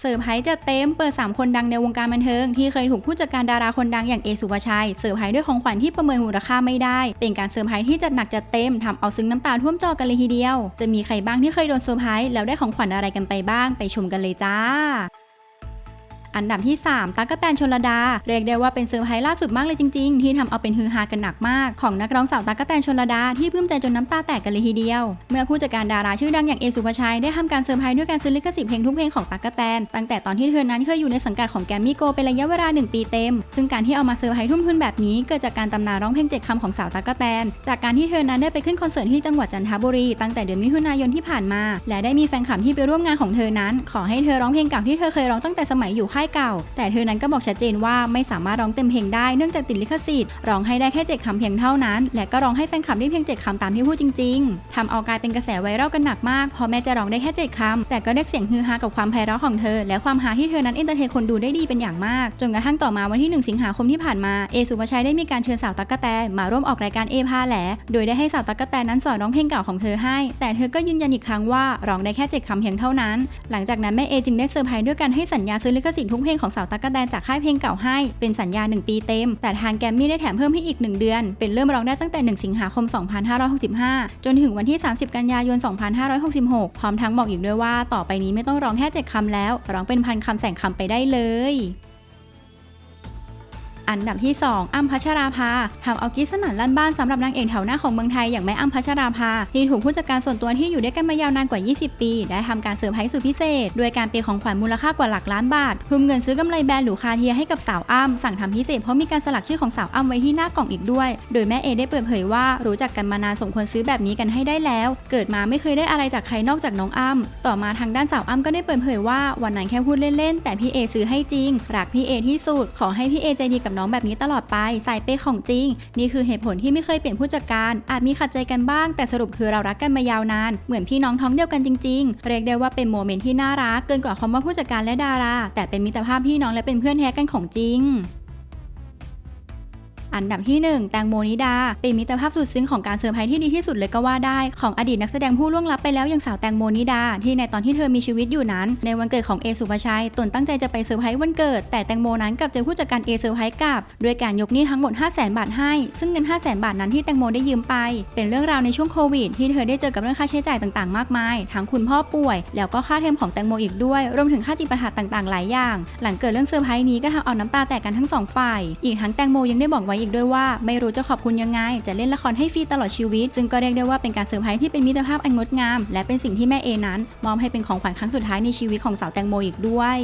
เซอร์ไพรจะเต็มเปิด 3 คนดังในวงการบันเทิง ที่เคยถูกผู้จัดการดาราคนดังอย่างเอสุภาชัยเซอร์ไพรด้วยของขวัญที่ประเมินมูลค่าไม่ได้ เป็นการเซอร์ไพรที่จัดหนักจัดเต็มทำเอาซึ้งน้ำตาท่วมจอกันเลยทีเดียว จะมีใครบ้างที่เคยโดนเซอร์ไพรส์แล้วได้ของขวัญอะไรกันไปบ้าง ไปชมกันเลยจ้า อันดับที่ 3ตั๊กกะแตนชลดา เรียกได้ว่าเป็นเซอร์ไพรส์ล่าสุดมากเลยจริง ๆ ที่ทำเอาเป็นฮือฮากันหนักมากของนักร้องสาวตั๊กแตนชลดาที่ปลื้มใจจนน้ำตาแตกกันเลยทีเดียว เมื่อผู้จัดการดาราชื่อดังอย่างเอสุภชัยได้ทำการเซอร์ไพรส์ด้วยการซื้อลิขสิทธิ์เพลงทุกเพลงของตั๊กแตนตั้งแต่ตอนที่เธอนั้นเคยอยู่ในสังกัดของแกรมมี่โกเป็นระยะเวลา 1 ปีเต็ม ซึ่งการที่เอามาเซอร์ไพรส์ทุ่มทุนแบบนี้เกิดจากการตำนานร้องเพลงเจ็ดคำของสาวตั๊กแตน จากการที่เธอนั้นได้ไปขึ้นคอนเสิร์ตที่จังหวัดจันทบุรีตั้งแต่เดือนมิถุนายนที่ผ่านมา และได้มีแฟนคลับที่ไปร่วมงานของเธอนั้น ขอให้เธอร้องเพลงเก่าที่เธอเคยร้องตั้งแต่สมัยอยู่ค่ายเก่า แต่เธอนั้นก็บอกชัดเจนว่าไม่สามารถร้องเต็มเพลงได้เนื่องจากติดลิขสิทธิ์ร้องให้ได้แค่เจ็ดคำเพียงเท่านั้น และก็ร้องให้แฟนคลับได้เพียงเจ็ดคำตามที่พูดจริง ๆทำเอากลายเป็นกระแสไวรัลกันหนักมากพราะแม้จะร้องได้แค่เจ็ดคำแต่ก็ได้เสียงฮือฮากับความไพเราะของเธอ และความฮาที่เธอนั้นเอนเตอร์เทนคนดูได้ดีเป็นอย่างมาก จนกระทั่งต่อมาวันที่ 1 สิงหาคมที่ผ่านมาเอสุภาชัยได้มีการเชิญสาวตั๊กแตนมาร่วมออกรายการเอพาแหลโดยได้ให้สาวตั๊กแตนนั้นสอนร้องเพลงเก่าของเธอให้ แต่เธอก็ยืนยันอีกครั้งว่าร้องได้แค่เจ็ดคำเพียงเท่านั้น หลังจากนั้นแม่เอจึงได้เซอร์ไพรส์ด้วยการให้สัญญาซื้อลิขสิทธิ์ทุกเพลงของสาวตั๊กกะแตนจากค่ายเพลงเก่าให้ เป็นสัญญา 1 ปีเต็ม แต่ทางแกรมมี่ได้แถมเพิ่มให้อีก 1 เดือน เป็นเริ่มร้องได้ตั้งแต่ 1 สิงหาคม 2565 จนถึงวันที่ 30 กันยายน 2566 พร้อมทั้งบอกอีกด้วยว่าต่อไปนี้ไม่ต้องร้องแค่เจ็ดคำแล้ว ร้องเป็นพันคำแสงคำไปได้เลย อันดับที่ 2อ้ำพัชราภาทำเอากิ๊สนั่นลั่นบ้านสำหรับนางเอกแถวหน้าของเมืองไทยอย่างแม่อ้ำพัชราภาที่ถูกผู้จัดการส่วนตัวที่อยู่ด้วยกันมายาวนานกว่า 20 ปี ได้ทำการเซอร์ไพรส์สุดพิเศษ ด้วยการเปย์ของขวัญมูลค่ากว่าหลักล้านบาททุ่มเงินซื้อกำไรแบรนด์หรูคาเทียให้กับสาวอ้ำสั่งทำพิเศษเพราะมีการสลักชื่อของสาวอ้ำไว้ที่หน้ากล่องอีกด้วย โดยแม่เอได้เปิดเผยว่ารู้จักกันมานานสมควรซื้อแบบนี้กันให้ได้แล้ว เกิดมาไม่เคยได้อะไรจากใครนอกจากน้องอ้ำต่อมาทางด้านสาวอ้ำก็ได้เปิดเผยว่าวันนั้นแค่พูดเล่นๆแต่พี่เอซื้อให้จริงรักพี่เอที่สุดขอให้พี่เอใจดีกับน้องแบบนี้ตลอดไปสายเปของจริง นี่คือเหตุผลที่ไม่เคยเปลี่ยนผู้จัดการ อาจมีขัดใจกันบ้าง แต่สรุปคือเรารักกันมายาวนาน เหมือนพี่น้องท้องเดียวกันจริง ๆ เรียกได้ว่าเป็นโมเมนต์ที่น่ารักเกินกว่าคำว่าผู้จัดการและดารา แต่เป็นมิตรภาพพี่น้องและเป็นเพื่อนแท้กันของจริง อันดับที่ 1 แตงโมนิดา เป็นมิตรภาพสุดซึ้งของการเซอร์ไพรส์ที่ดีที่สุดเลยก็ว่าได้ของอดีตนักแสดงผู้ล่วงลับไปแล้วอย่างสาวแตงโมนิดา ที่ในตอนที่เธอมีชีวิตอยู่นั้น ในวันเกิดของเอสุภาชัย ตนตั้งใจจะไปเซอร์ไพรส์วันเกิด แต่แตงโมนั้นกลับเจอผู้จัดการเอเซอร์ไพรส์กลับด้วยการยกหนี้ทั้งหมด 5 0 0 0 0 0บาทให้ ซึ่งเงิน 5 0 0 0 0 0บาทนั้นที่แตงโมได้ยืมไป เป็นเรื่องราวในช่วงโควิดที่เธอได้เจอกับเรื่องค่าใช้จ่ายต่างๆ มากมาย ทั้งคุณพ่อป่วย แล้วก็ค่าเทอมของแตงโมอีกด้วย รวมถึงค่าจิปาถะต่างๆ หลายอย่าง หลังเกิดเรื่องเซอร์ไพรส์นี้ก็ทำเอาน้ำตาแตกกันทั้งสองฝ่าย อีกทั้งแตงโมยังได้บอกไว้อีกด้วยว่าไม่รู้จะขอบคุณยังไง จะเล่นละครให้ฟรีตลอดชีวิต ซึ่งก็เรียกได้ว่าเป็นการเซอร์ไพรส์ที่เป็นมิตรภาพอันงดงาม และเป็นสิ่งที่แม่เอนั้น มอบให้เป็นของขวัญครั้งสุดท้ายในชีวิตของสาวแตงโมอีกด้วย